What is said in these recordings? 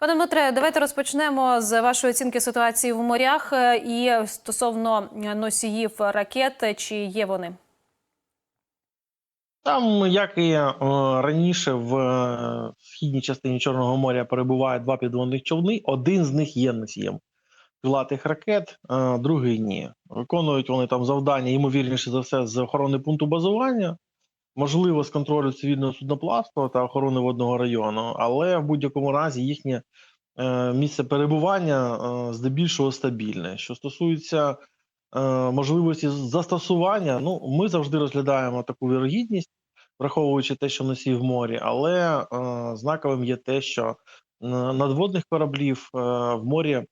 Пане Дмитре, давайте розпочнемо з вашої оцінки ситуації в морях е, і стосовно е, носіїв ракет, чи є вони? Там, як і е, раніше, в східній частині Чорного моря перебувають два підводних човни. Один з них є носієм крилатих ракет, другий ні. Виконують вони там завдання, ймовірніше за все, з охорони пункту базування, можливо, з контролю цивільного судноплавства та охорони водного району, але в будь-якому разі їхнє місце перебування е, здебільшого стабільне. Що стосується е, можливості застосування, ну ми завжди розглядаємо таку вірогідність, враховуючи те, що носій в морі, але е, знаковим є те, що е, надводних кораблів е, в морі е,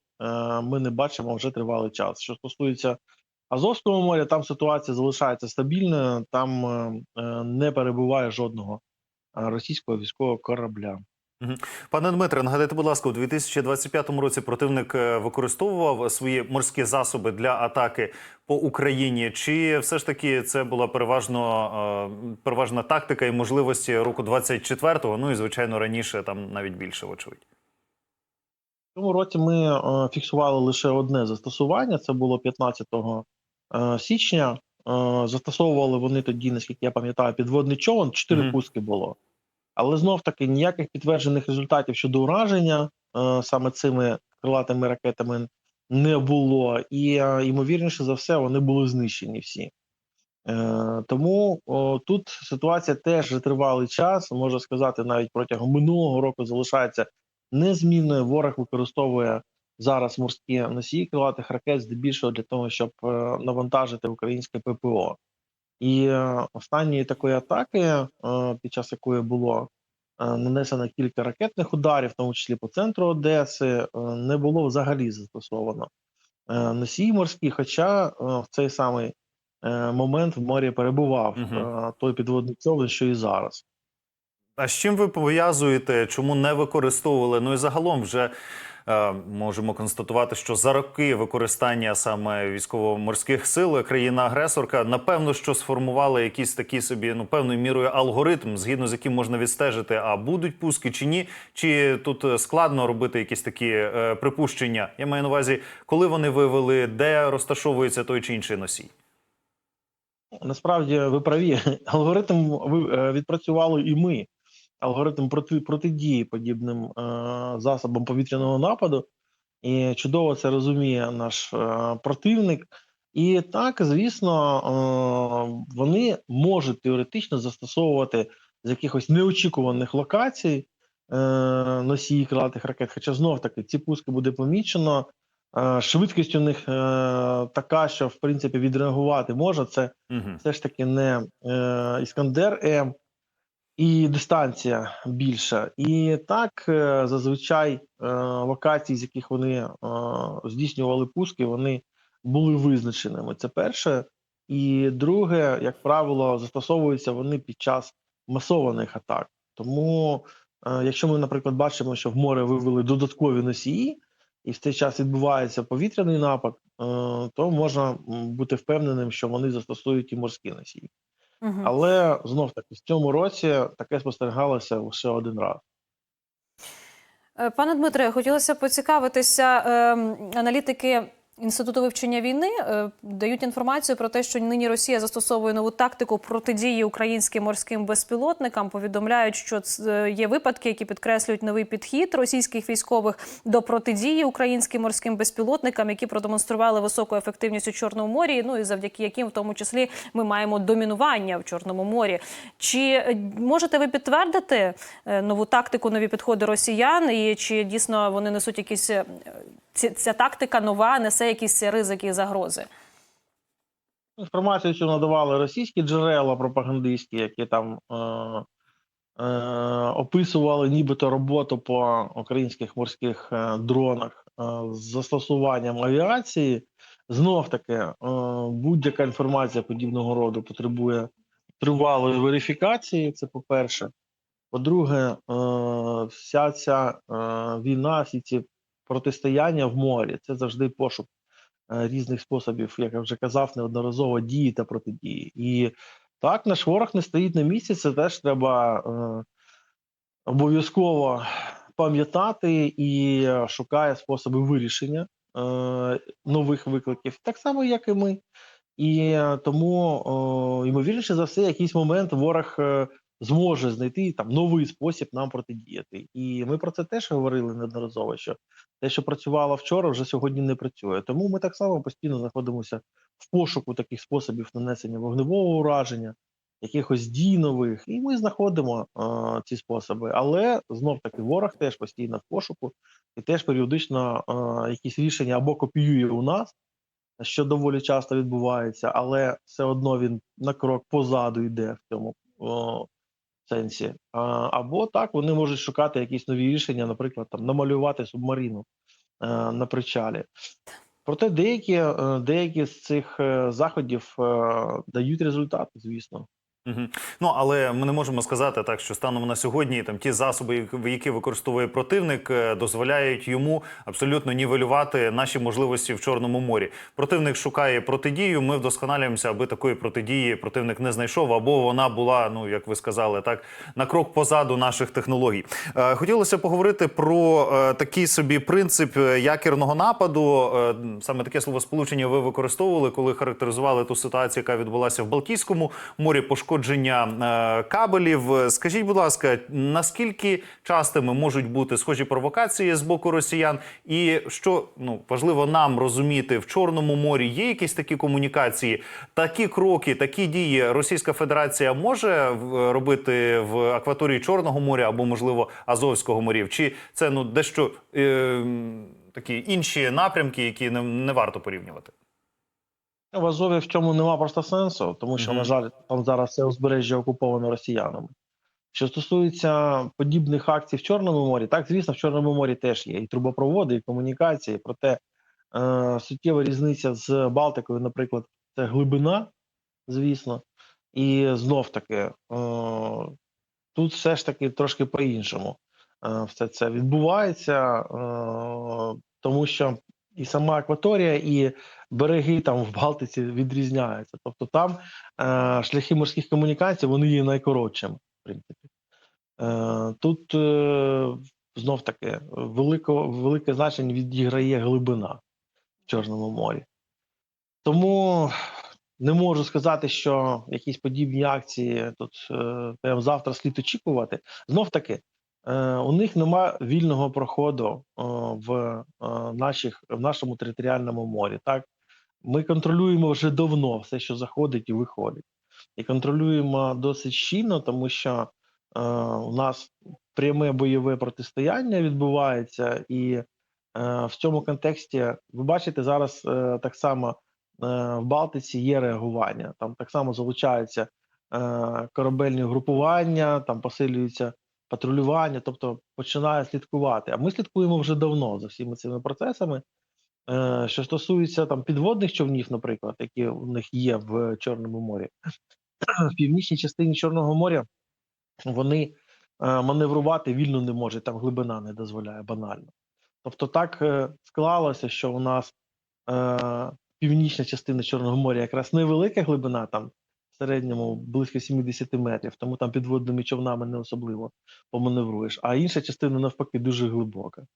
ми не бачимо вже тривалий час. Що стосується Азовського моря, там ситуація залишається стабільною, там е, е, не перебуває жодного е, російського військового корабля. Пане Дмитре, нагадайте, будь ласка, у 2025 році противник е, використовував свої морські засоби для атаки по Україні. Чи все ж таки це була переважно е, переважна тактика і можливості року 24-го, Ну і звичайно раніше там навіть більше, вочевидь. Цьому році ми е, фіксували лише одне застосування. Це було 15 е, січня. Застосовували вони тоді, наскільки я пам'ятаю, підводний човен. Чотири Мгм. пуски було. Але знов таки ніяких підтверджених результатів щодо ураження е, саме цими крилатими ракетами не було. І е, ймовірніше за все, вони були знищені всі. Е, тому о, тут ситуація теж тривалий час, можна сказати, навіть протягом минулого року залишається незмінною. Ворог використовує зараз морські носії крилатих ракет здебільшого для того, щоб е, навантажити українське ППО. І е, останньої такої атаки, е, під час якої було е, нанесено кілька ракетних ударів, в тому числі по центру Одеси, не було взагалі застосовано носій морські, хоча в цей самий момент в морі перебував е, той підводний човен, що і зараз. А з чим ви пов'язуєте? Чому не використовували? Ну і загалом вже можемо констатувати, що за роки використання саме військово-морських сил країна-агресорка напевно, що сформувала якийсь такий собі ну певною мірою алгоритм, згідно з яким можна відстежити, а будуть пуски чи ні. Чи тут е, складно робити якісь такі е, припущення? Я маю на увазі, коли вони вивели, де розташовується той чи інший носій. Насправді ви праві. Алгоритм е, відпрацювали і ми. Алгоритм проти протидії подібним е, засобам повітряного нападу, і чудово це розуміє наш е, противник. І так, звісно, е, вони можуть теоретично застосовувати з якихось неочікуваних локацій е, носії крилатих ракет. Хоча знов таки ці пуски буде помічено. Е, швидкість у них е, така, що в принципі відреагувати може. Це Угу. все ж таки не е, Іскандер М, і дистанція більша. І так е, зазвичай е, локації, з яких вони е, здійснювали пуски, вони були визначеними. Це перше. І друге, як правило, застосовуються вони під час масованих атак. Тому, е, якщо ми, наприклад, бачимо, що в море вивели додаткові носії, і в цей час відбувається повітряний напад, е, то можна бути впевненим, що вони застосують і морські носії. Але знов таки в цьому році таке спостерігалося лише один раз. Е, Пане Дмитре, хотілося поцікавитися. е, Аналітики Інституту вивчення війни е, дають інформацію про те, що нині Росія застосовує нову тактику протидії українським морським безпілотникам. Повідомляють, що є випадки, які підкреслюють новий підхід російських військових до протидії українським морським безпілотникам, які продемонстрували високу ефективність у Чорному морі. Ну і завдяки яким, в тому числі, ми маємо домінування в Чорному морі. Чи е, можете ви підтвердити е, нову тактику, нові підходи росіян, і чи дійсно вони несуть якісь ці- ця тактика нова, несе якісь ризики і загрози? Інформацію цю надавали російські джерела пропагандистські, які там е, е, описували нібито роботу по українських морських е, дронах е, з застосуванням авіації. Знов таки, е, будь-яка інформація подібного роду потребує тривалої верифікації. Це по-перше. По-друге, е, вся ця е, війна, всі ці протистояння в морі це завжди пошук е, різних способів, як я вже казав, неодноразово дії та протидії. І так, наш ворог не стоїть на місці. Це теж треба е, обов'язково пам'ятати і е, шукає способи вирішення е, нових викликів, так само, як і ми. І е, тому, ймовірніше за все, якийсь момент ворог зможе знайти там новий спосіб нам протидіяти. І ми про це теж говорили неодноразово, що те, що працювало вчора, вже сьогодні не працює. Тому ми так само постійно знаходимося в пошуку таких способів нанесення вогневого ураження, якихось дій нових, і ми знаходимо е, ці способи. Але знов таки ворог теж постійно в пошуку і теж періодично е, якісь рішення або копіює у нас, що доволі часто відбувається, але все одно він на крок позаду йде в цьому сенсі. Або так вони можуть шукати якісь нові рішення, наприклад, там намалювати субмарину е, на причалі. Проте деякі, е, деякі з цих е, заходів дають результати, звісно. Ну але ми не можемо сказати так, що станом на сьогодні там ті засоби, які- використовує противник, е, дозволяють йому абсолютно нівелювати наші можливості в Чорному морі. Противник шукає протидію. Ми вдосконалюємося, аби такої протидії противник не знайшов, або вона була, ну як ви сказали, так на крок позаду наших технологій. Е, Хотілося поговорити про е, такий собі принцип якірного нападу. Саме таке словосполучення ви використовували, коли характеризували ту ситуацію, яка відбулася в Балтійському морі, пошкодження е, кабелів. Е, Скажіть, будь ласка, наскільки частими можуть бути схожі провокації з боку росіян, і що ну важливо нам розуміти в Чорному морі, є якісь такі комунікації, такі кроки, такі дії Російська Федерація може в- робити в акваторії Чорного моря або можливо Азовського морів? Чи це ну дещо е, такі інші напрямки, які не, не варто порівнювати? В Азові в цьому нема просто сенсу, тому що, Мгм. на жаль, там зараз все узбережжя окуповано росіянами. Що стосується подібних акцій в Чорному морі, так, звісно, в Чорному морі теж є і трубопроводи, і комунікації. Проте е, суттєва різниця з Балтикою, наприклад, це глибина, звісно, і знов таки е, тут все ж таки трошки по-іншому е, все це відбувається, е, тому що і сама акваторія, і береги там в Балтиці відрізняються. Тобто там е, шляхи морських комунікацій вони є найкоротшими, в принципі. Е, тут е, знов таки велико, велике значення відіграє глибина в Чорному морі. Тому не можу сказати, що якісь подібні акції тут е, прямо завтра слід очікувати. Знов таки, е, у них нема вільного проходу в, е, наших, в нашому територіальному морі. Так? Ми контролюємо вже давно все, що заходить і виходить. І контролюємо досить щільно, тому що е, у нас пряме бойове протистояння відбувається, і е, в цьому контексті ви бачите зараз е, так само е, в Балтиці є реагування. Там так само залучаються е, корабельні групування, там посилюється патрулювання, тобто починає слідкувати. А ми слідкуємо вже давно за всіми цими процесами. Е, Що стосується там підводних човнів, наприклад, які у них є в Чорному морі, в північній частині Чорного моря вони е, маневрувати вільно не можуть, там глибина не дозволяє банально. Тобто так е, склалося, що у нас північна частина Чорного моря якраз невелика глибина, там в середньому близько 70 метрів, тому там підводними човнами не особливо поманевруєш, а інша частина навпаки дуже глибока.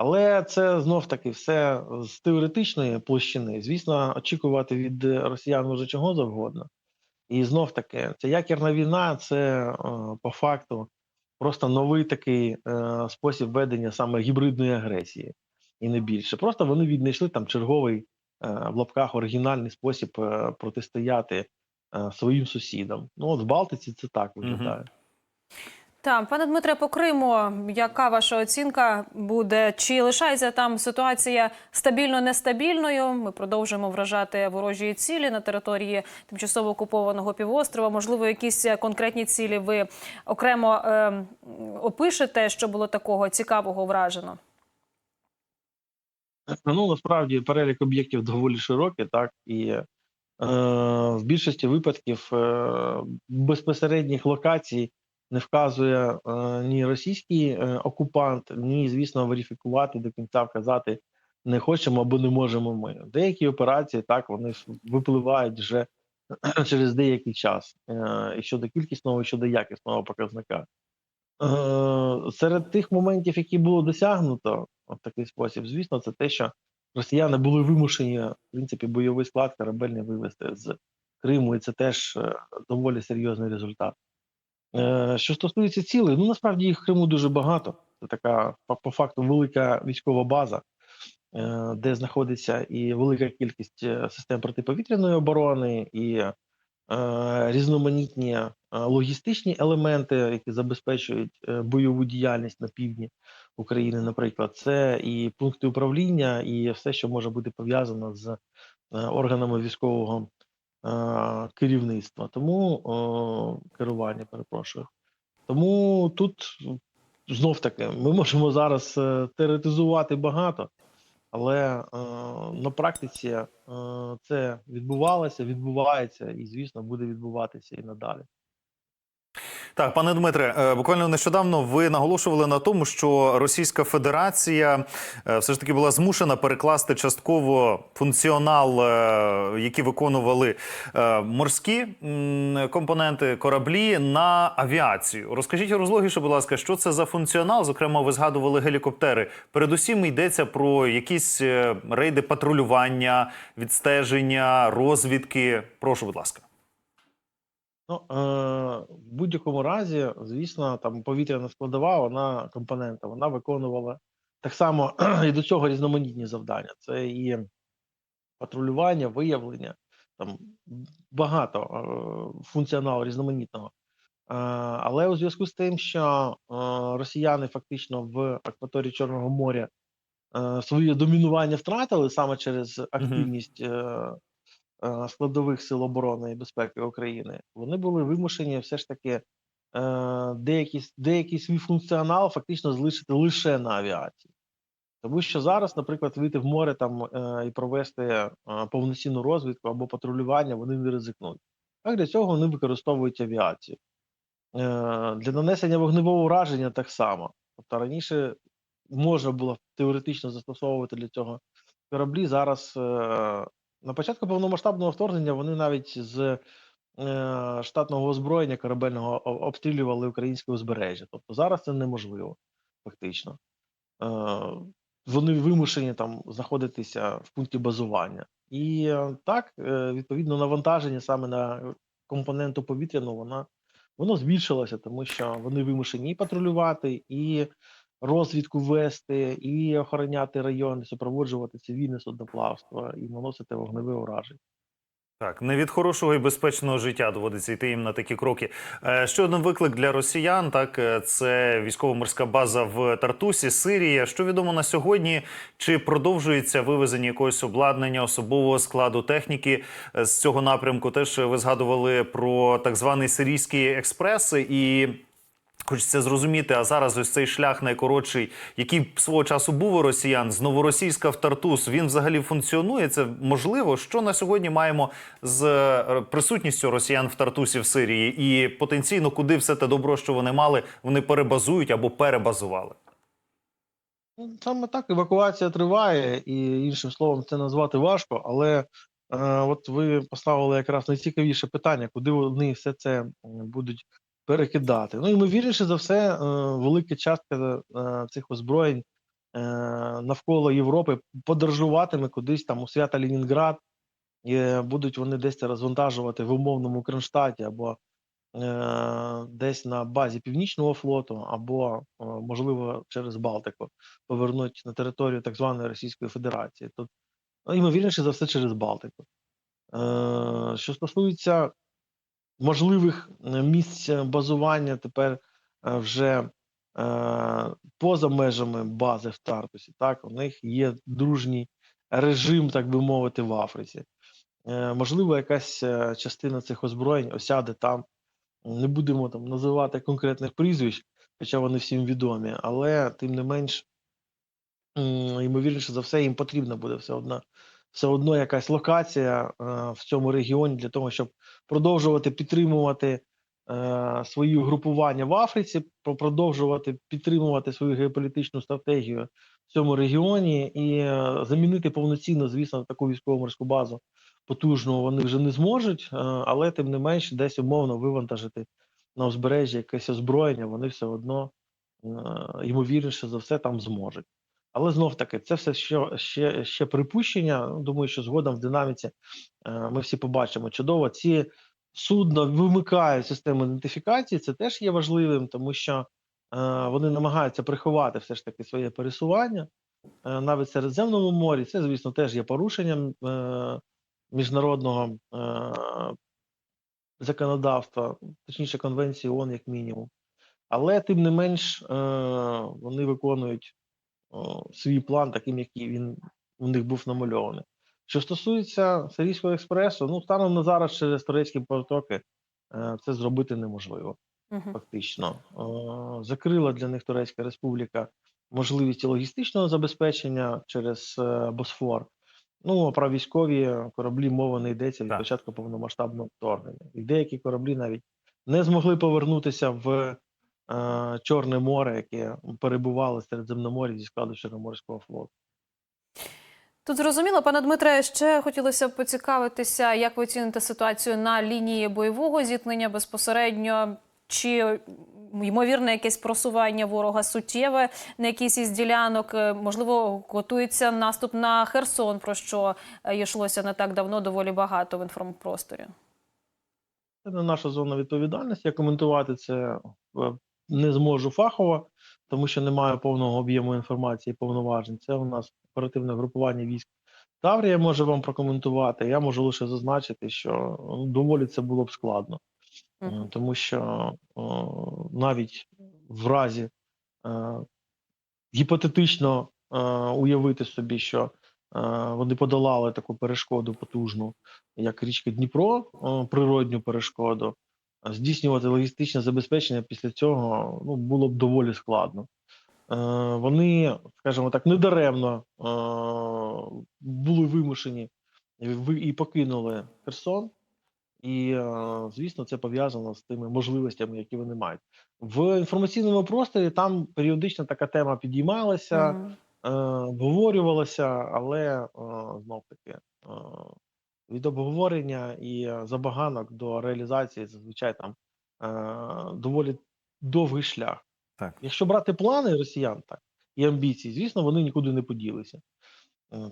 Але це знов таки все з теоретичної площини. Звісно, очікувати від росіян може чого завгодно. І знов таки, ця ядерна війна це е, по факту просто новий такий е, спосіб ведення саме гібридної агресії, і не більше. Просто вони віднайшли там черговий е, в лапках оригінальний спосіб протистояти своїм сусідам. Ну от в Балтиці це так виглядає. Так, пане Дмитре, по Криму, яка ваша оцінка буде? Чи лишається там ситуація стабільно-нестабільною? Ми продовжуємо вражати ворожі цілі на території тимчасово окупованого півострова. Можливо, якісь конкретні цілі ви окремо е, опишете, що було такого цікавого вражено? Ну насправді перелік об'єктів доволі широкий, так і е, в більшості випадків е, безпосередніх локацій не вказує е, ні російський е, окупант, ні, звісно, верифікувати до кінця вказати не хочемо або не можемо ми. Деякі операції так вони випливають вже через деякий час е, і щодо кількісного, і щодо якісного показника. Серед тих моментів, які було досягнуто в такий спосіб, звісно, це те, що росіяни були вимушені, в принципі, бойовий склад корабельний вивести з Криму, і це теж доволі серйозний результат. Е, що стосується цілей, ну насправді їх в Криму дуже багато. Це така по, факту велика військова база, е, де знаходиться і велика кількість е, систем протиповітряної оборони, і різноманітні логістичні елементи, які забезпечують бойову діяльність на півдні України, наприклад, це і пункти управління, і все, що може бути пов'язано з органами військового керівництва, тому керування, перепрошую. Тому тут знов таки ми можемо зараз е, теоретизувати багато, але на практиці це відбувалося, відбувається і, звісно, буде відбуватися і надалі. Так, пане Дмитре, е, буквально нещодавно ви наголошували на тому, що Російська Федерація е, все ж таки була змушена перекласти частково функціонал, е, який виконували морські компоненти кораблі на авіацію. Розкажіть розлогіше, будь ласка, що це за функціонал? Зокрема, ви згадували гелікоптери. Передусім йдеться про якісь рейди патрулювання, відстеження, розвідки. Прошу, будь ласка. Ну, е, в будь-якому разі, звісно, там повітряна складова, вона компонента, вона виконувала так само і до цього різноманітні завдання. Це і патрулювання, виявлення, там багато е, функціоналу різноманітного. Е, але у зв'язку з тим, що е, росіяни фактично в акваторії Чорного моря е, своє домінування втратили саме через активність е, складових сил оборони і безпеки України, вони були вимушені все ж таки е, деякий, деякий свій функціонал фактично залишити лише на авіації. Тому що зараз, наприклад, вийти в море там е, і провести е, повноцінну розвідку або патрулювання, вони не ризикнуть. Так для цього вони використовують авіацію. Е, для нанесення вогневого ураження так само. Тобто раніше можна було теоретично застосовувати для цього кораблі. Зараз е, на початку повномасштабного вторгнення вони навіть з е, штатного озброєння корабельного обстрілювали українське узбережжя. Тобто зараз це неможливо, фактично. Е, вони вимушені там знаходитися в пункті базування. І е, так, е, відповідно, навантаження саме на компоненту повітряну, вона воно збільшилося, тому що вони вимушені і патрулювати, і розвідку вести, і охороняти райони, супроводжувати цивільне судноплавство і наносити вогневе ураження. Так, не від хорошого і безпечного життя доводиться йти їм на такі кроки. Е, Ще один виклик для росіян. Так, е, це військово-морська база в Тартусі, Сирія. Що відомо на сьогодні? Чи продовжується вивезення якогось обладнання, особового складу техніки е, з цього напрямку? Теж ви згадували про так званий сирійський експрес і. Хочеться зрозуміти, а зараз ось цей шлях найкоротший, який свого часу був у росіян з новоросійська в Тартус, він взагалі функціонує. Це можливо, що на сьогодні маємо з е, присутністю росіян в Тартусі в Сирії, і потенційно, куди все те добро, що вони мали, вони перебазують або перебазували. Ну, Саме так евакуація триває, і іншим словом, це назвати важко, але е, от ви поставили якраз найцікавіше питання, куди вони все це будуть перекидати. Ну, ймовірніше за все, е, велика частка е, цих озброєнь е, навколо Європи подорожуватиме кудись там у свята Ленінград, і будуть вони десь розвантажувати в умовному Кронштадті або десь на базі Північного флоту, або, можливо, через Балтику повернуть на територію так званої Російської Федерації. Ну, ймовірніше за все, через Балтику. Що стосується можливих е, місць базування тепер е, вже е, поза межами бази в Тартусі, так, у них є дружній режим, так би мовити, в Африці. Е, можливо, якась е, частина цих озброєнь осяде там. Не будемо там називати конкретних прізвищ, хоча вони всім відомі, але тим не менш, ймовірніше за все, їм потрібна буде все одно, все одно якась локація е, в цьому регіоні для того, щоб продовжувати підтримувати е, свої угрупування в Африці, продовжувати підтримувати свою геополітичну стратегію в цьому регіоні і е, замінити повноцінно, звісно, таку військово-морську базу потужну вони вже не зможуть, але тим не менш десь умовно вивантажити на узбережжі якесь озброєння, вони все одно ймовірніше за все там зможуть. Але знов таки, це все ще, ще, ще припущення. Думаю, що згодом в динаміці е, ми всі побачимо чудово. Ці судна вимикають систему ідентифікації. Це теж є важливим, тому що е, вони намагаються приховати все ж таки своє пересування е, навіть в Середземному морі. Це, звісно, теж є порушенням міжнародного законодавства, точніше конвенції ООН, як мінімум. Але тим не менш вони виконують о, свій план, таким, який він у них був намальований. Що стосується Сирійського експресу, ну станом на зараз через турецькі потоки е, це зробити неможливо Мгм. фактично. Закрила для них Турецька Республіка можливість логістичного забезпечення через е, Босфор. Ну, про військові кораблі мова не йдеться від початку повномасштабного вторгнення. І деякі кораблі навіть не змогли повернутися в Чорне море, яке перебувало в Середземноморі зі складу Чорноморського флоту. Тут зрозуміло, пане Дмитре, ще хотілося б поцікавитися, як ви оціните ситуацію на лінії бойового зіткнення безпосередньо. Чи ймовірне якесь просування ворога суттєве на якійсь із ділянок? Е, Можливо, готується наступ на Херсон, про що е, йшлося не так давно, доволі багато в інформпросторі. Це не наша зона відповідальності. Я коментувати це е, не зможу фахово, тому що немає повного об'єму інформації і повноважень. Це у нас оперативне групування військ. Таврія може вам прокоментувати. Я можу лише зазначити, що ну, доволі це було б складно, Е, тому що о, навіть в разі е, гіпотетично е, уявити собі, що е, вони подолали таку перешкоду потужну, як річка Дніпро, е, природню перешкоду, здійснювати логістичне забезпечення після цього ну, було б доволі складно. Е, Вони, скажімо так, недаремно е, були вимушені і покинули Херсон. І, е, звісно, це пов'язано з тими можливостями, які вони мають. В інформаційному просторі там періодично така тема підіймалася Мгм. обговорювалося, але знов таки від обговорення і е, забаганок до реалізації зазвичай там е, доволі довгий шлях. Так. Якщо брати плани росіян, так і амбіції, звісно, вони нікуди не поділися.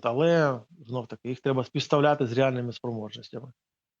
Але знов таки їх треба співставляти з реальними спроможностями.